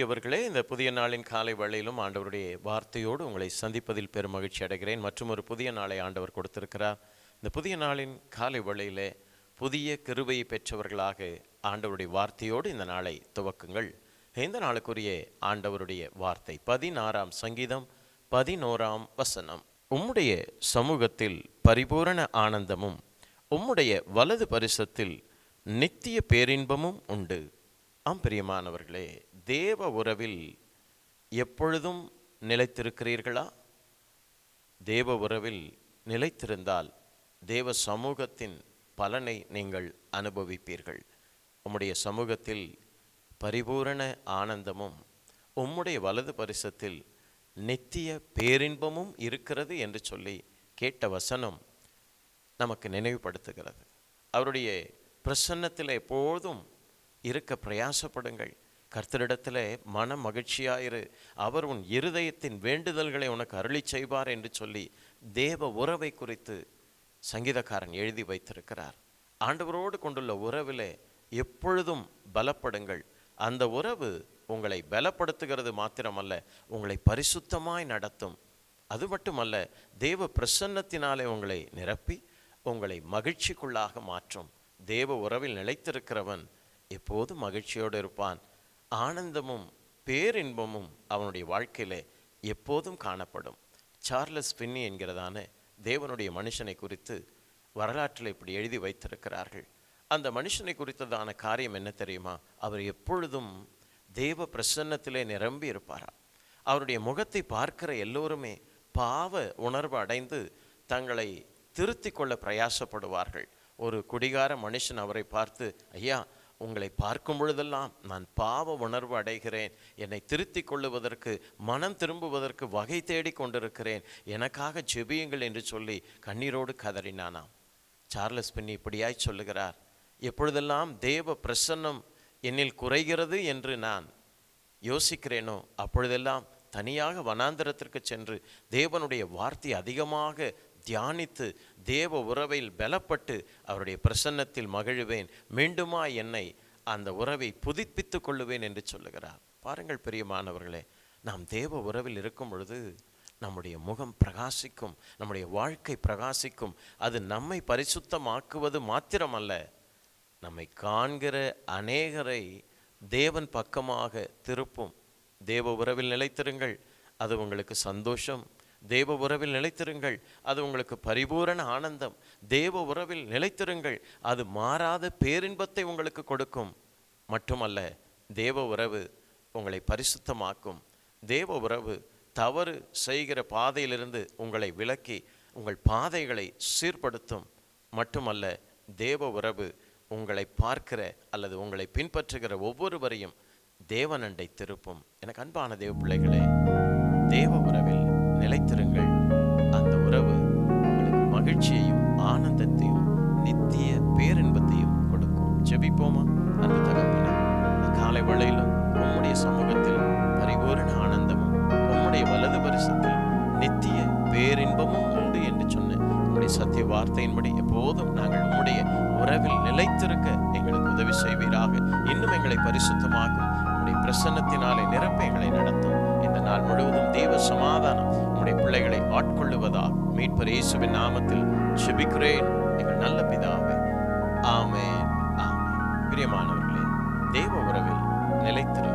இந்த புதிய நாளின் காலை வேளையிலும் ஆண்டவருடைய வார்த்தையோடு உங்களை சந்திப்பதில் பெரும் மகிழ்ச்சி அடைகிறேன். மற்றும் ஒரு புதிய நாளை ஆண்டவர் கொடுத்திருக்கிறார். இந்த புதிய நாளின் காலை வேளையிலே புதிய கிருபையை பெற்றவர்களாக ஆண்டவருடைய வார்த்தையோடு இந்த நாளை துவக்குங்கள். இந்த நாளுக்குரிய ஆண்டவருடைய வார்த்தை பதினாறாம் சங்கீதம் பதினோராம் வசனம். உம்முடைய சமூகத்தில் பரிபூரண ஆனந்தமும் உம்முடைய வலது பரிசத்தில் நித்திய பேரின்பமும் உண்டு. ஆம் பிரியமானவர்களே தேவ உறவில் எப்பொழுதும் நிலைத்திருக்கிறீர்களா? தேவ உறவில் நிலைத்திருந்தால் தேவ சமூகத்தின் பலனை நீங்கள் அனுபவிப்பீர்கள். உம்முடைய சமூகத்தில் பரிபூரண ஆனந்தமும் உம்முடைய வலது பரிசத்தில் நித்திய பேரின்பமும் இருக்கிறது என்று சொல்லி கேட்ட வசனம் நமக்கு நினைவுபடுத்துகிறது. அவருடைய பிரசன்னத்தில் எப்போதும் இருக்க பிரயாசப்படுங்கள். கர்த்தரிடத்தில் மன மகிழ்ச்சியாயிரு அவர் உன் இருதயத்தின் வேண்டுதல்களை உனக்கு அருளி செய்வார் என்று சொல்லி தேவ உறவை குறித்து சங்கீதக்காரன் எழுதி வைத்திருக்கிறார். ஆண்டவரோடு கொண்டுள்ள உறவிலே எப்பொழுதும் பலப்படுங்கள். அந்த உறவு உங்களை பலப்படுத்துகிறது மாத்திரமல்ல உங்களை பரிசுத்தமாய் நடத்தும். அது மட்டுமல்ல தேவ பிரசன்னத்தினாலே உங்களை நிரப்பி உங்களை மகிழ்ச்சிக்குள்ளாக மாற்றும். தேவ உறவில் நிலைத்திருக்கிறவன் எப்போதும் மகிழ்ச்சியோடு இருப்பான். ஆனந்தமும் பேரின்பமும் அவனுடைய வாழ்க்கையிலே எப்போதும் காணப்படும். சார்லஸ் பின்னி என்கிறதான தேவனுடைய மனுஷனை குறித்து வரலாற்றில் இப்படி எழுதி வைத்திருக்கிறார்கள். அந்த மனுஷனை குறித்ததான காரியம் என்ன தெரியுமா? அவர் எப்பொழுதும் தேவ பிரசன்னத்திலே நிரம்பி இருப்பாரா? அவருடைய முகத்தை பார்க்கிற எல்லோருமே பாவ உணர்வு அடைந்து தங்களை திருத்திக் கொள்ள பிரயாசப்படுவார்கள். ஒரு குடிகார மனுஷன் அவரை பார்த்து ஐயா உங்களை பார்க்கும் பொழுதெல்லாம் நான் பாவ உணர்வு அடைகிறேன். என்னை திருத்திக் கொள்ளுவதற்கு மனம் திரும்புவதற்கு வகை தேடி கொண்டிருக்கிறேன். எனக்காக ஜெபியுங்கள் என்று சொல்லி கண்ணீரோடு கதறினானாம். சார்லஸ் பின்னி இப்படியாய் சொல்லுகிறார் எப்பொழுதெல்லாம் தேவ பிரசன்னம் என்னில் குறைகிறது என்று நான் யோசிக்கிறேனோ அப்பொழுதெல்லாம் தனியாக வனாந்தரத்திற்கு சென்று தேவனுடைய வார்த்தை அதிகமாக தியானித்து தேவ உறவில் பலப்பட்டு அவருடைய பிரசன்னத்தில் மகிழுவேன். மீண்டுமா என்னை அந்த உறவை புதுப்பித்து கொள்ளுவேன் என்று சொல்லுகிறார். பாருங்கள் பிரியமானவர்களே நாம் தேவ உறவில் இருக்கும் பொழுது நம்முடைய முகம் பிரகாசிக்கும் நம்முடைய வாழ்க்கை பிரகாசிக்கும். அது நம்மை பரிசுத்தமாக்குவது மாத்திரமல்ல நம்மை காண்கிற அநேகரை தேவன் பக்கமாக திருப்பும். தேவ உறவில் நிலைத்திருங்கள். அது உங்களுக்கு சந்தோஷம் தேவ உறவில் நிலைத்திருங்கள். அது உங்களுக்கு பரிபூரண ஆனந்தம். தேவ உறவில் நிலைத்திருங்கள். அது மாறாத பேரின்பத்தை உங்களுக்கு கொடுக்கும். மட்டுமல்ல தேவ உறவு உங்களை பரிசுத்தமாக்கும். தேவ உறவு தவறு செய்கிற பாதையிலிருந்து உங்களை விலக்கி உங்கள் பாதைகளை சீர்படுத்தும். மட்டுமல்ல தேவ உறவு உங்களை பார்க்கிற அல்லது உங்களை பின்பற்றுகிற ஒவ்வொருவரையும் தேவனண்டை திருப்பும். எனக்கு அன்பான தேவ பிள்ளைகளே தேவ உறவில் நிலைத்திருங்கள். அந்த உறவு உங்களுக்கு மகிழ்ச்சியையும் ஆனந்தத்தையும் நித்திய பேரின்பத்தையும் கொடுக்கும். ஜெபிப்போமா? அந்த தகப்பனே இந்த காலை வேளையிலும் உம்முடைய சமூகத்தில் பரிபூரண ஆனந்தமும் உம்முடைய வலது பரிசத்தில் நித்திய பேரின்பமும் உண்டு என்று சொன்ன உம்முடைய சத்திய வார்த்தையின்படி எப்போதும் நாங்கள் உம்முடைய உறவில் நிலைத்திருக்க எங்களுக்கு உதவி செய்வீராக. இன்னும் எங்களை பரிசுத்தமாக்கும் உம்முடைய பிரசன்னத்தினாலே நிரப்ப எங்களை நடத்தும். இந்த நாள் முழுவதும் தேவ சமாதானம் உம்முடைய பிள்ளைகளை ஆட்கொள்ளுவதாக மீட்பர் இயேசுவின் நாமத்தில் செபிக்கிறேன் எங்கள் நல்ல பிதாவே ஆமே ஆமே பிரியமானவர்களே தேவ உறவில் நிலைத்திரு